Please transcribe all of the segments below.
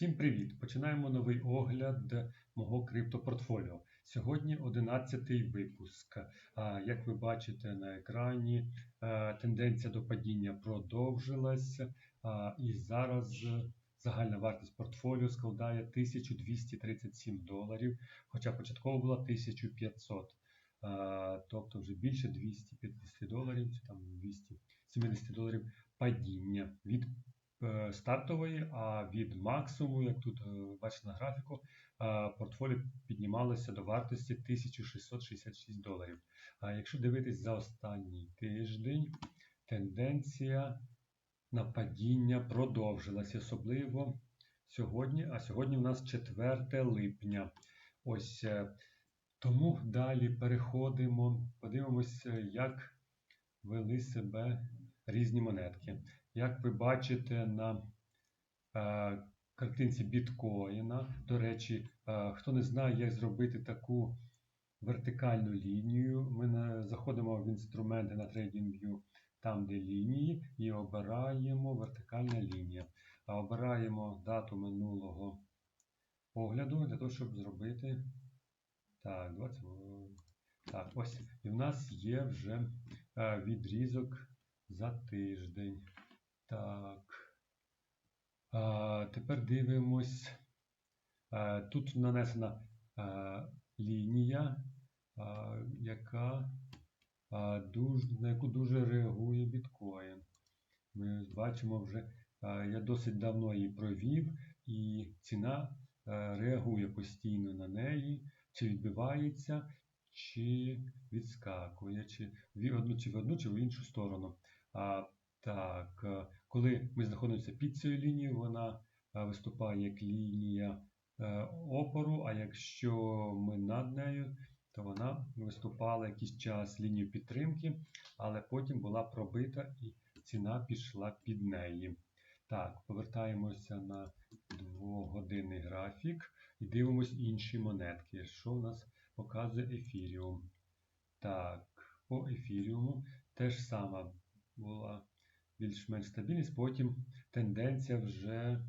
Всім привіт! Починаємо новий огляд мого криптопортфоліо. Сьогодні 11-й випуск. Як ви бачите на екрані, е, тенденція до падіння продовжилась, і зараз загальна вартість портфоліо складає 1237 доларів, хоча початково була 1500. Тобто вже більше 250 доларів, чи там 270 доларів падіння від стартової, а від максимуму, як тут е, бачите на графіку, е, портфоліо піднімалося до вартості 1666 доларів. А якщо дивитись за останній тиждень, тенденція на падіння продовжилася, особливо сьогодні. А сьогодні у нас 4 липня. Ось тому далі переходимо, подивимося, як вели себе різні монетки. Як ви бачите на е, картинці біткоїна, до речі, е, хто не знає, як зробити таку вертикальну лінію, ми заходимо в інструменти на TradingView, там, де лінії, і обираємо вертикальна лінія. Обираємо дату минулого огляду для того, щоб зробити. Так, 20. Так, ось. І в нас є вже е, відрізок за тиждень. Так. А, Тепер дивимось. А, Тут нанесена а, лінія, а, яка, а, дуже, на яку дуже реагує біткоін. Ми бачимо вже, а, я досить давно її провів, і ціна а, реагує постійно на неї, чи відбивається, чи відскакує, чи в одну, чи в одну, чи в іншу сторону. А, Так, коли ми знаходимося під цією лінією, вона виступає як лінія е, опору, а якщо ми над нею, то вона виступала якийсь час лінію підтримки, але потім була пробита і ціна пішла під неї. Так, повертаємося на двогодинний графік і дивимось інші монетки. Що в нас показує ефіріум? Так, по ефіріуму теж сама була більш-менш стабільність, потім тенденція вже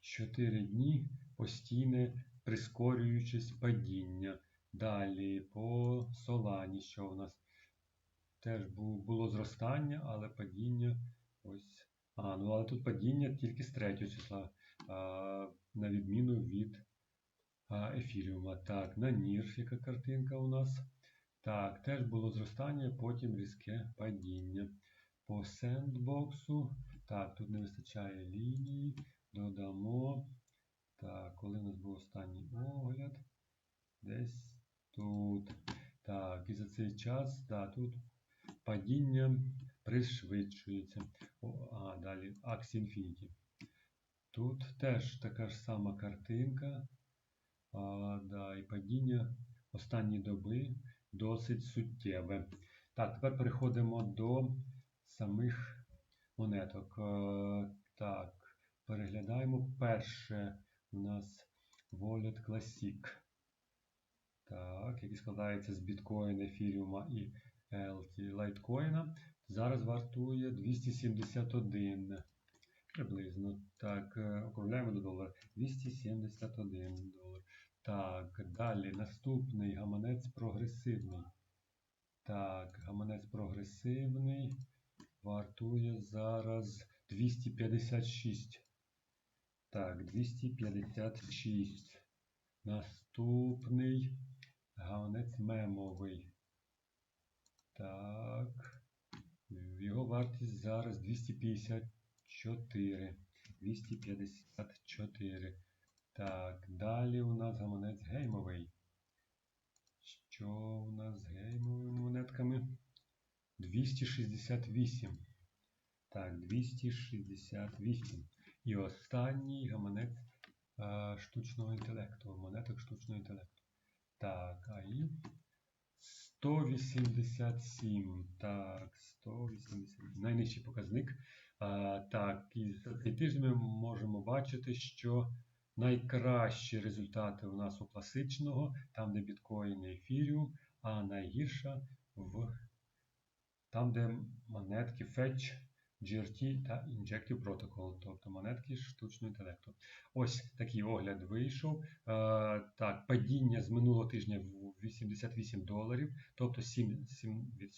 4 дні постійне прискорюючись падіння. Далі по солані, що у нас теж було зростання, але падіння ось. А, ну але тут падіння тільки з 3 числа, а, на відміну від ефіріума. Так, на ніж, яка картинка у нас. Так, теж було зростання, потім різке падіння по сендбоксу. Так, тут не вистачає лінії. Додамо. Так, коли у нас був останній огляд? Десь тут. Так, і за цей час, так, тут падіння пришвидшується. О, А, далі Axie Infinity. Тут теж така ж сама картинка. А, да, І падіння останні доби досить суттєве. Так, тепер переходимо до самих монеток. Е, так, переглядаємо перше у нас Wallet Classic. Так, який складається з біткоїна, ефіріума і лайткоїна. Зараз вартує 271 приблизно. Так, е, округляємо до долара. 271 долар. Так, далі наступний гаманець прогресивний. Так, гаманець прогресивний вартує зараз 256. Так, 256. Наступний гавнець мемовий. Так. Його вартість зараз 254. 254. Так, далі у нас гаманець геймовий. Що у нас з геймовими монетками? 268. Так, 268. І останній гаманець а, штучного інтелекту. Монеток штучного інтелекту. Так, АІ. 187. Так, 180. Найнижчий показник. А, Так, і за цей тиждень ми можемо бачити, що найкращі результати у нас у класичного, там, де біткоін і ефіріум, а найгірша в там, де монетки Fetch GRT та Injective Protocol, тобто монетки штучного інтелекту. Ось такий огляд вийшов. Е, так, падіння з минулого тижня в 88 доларів, тобто 7%,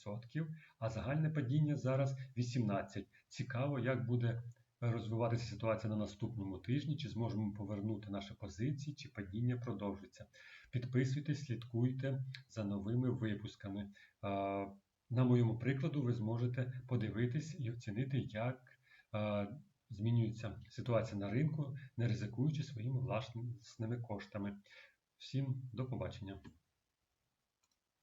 7%, а загальне падіння зараз 18%. Цікаво, як буде розвиватися ситуація на наступному тижні, чи зможемо повернути наші позиції, чи падіння продовжиться. Підписуйтесь, слідкуйте за новими випусками. На моєму прикладу ви зможете подивитись і оцінити, як змінюється ситуація на ринку, не ризикуючи своїми власними коштами. Всім до побачення!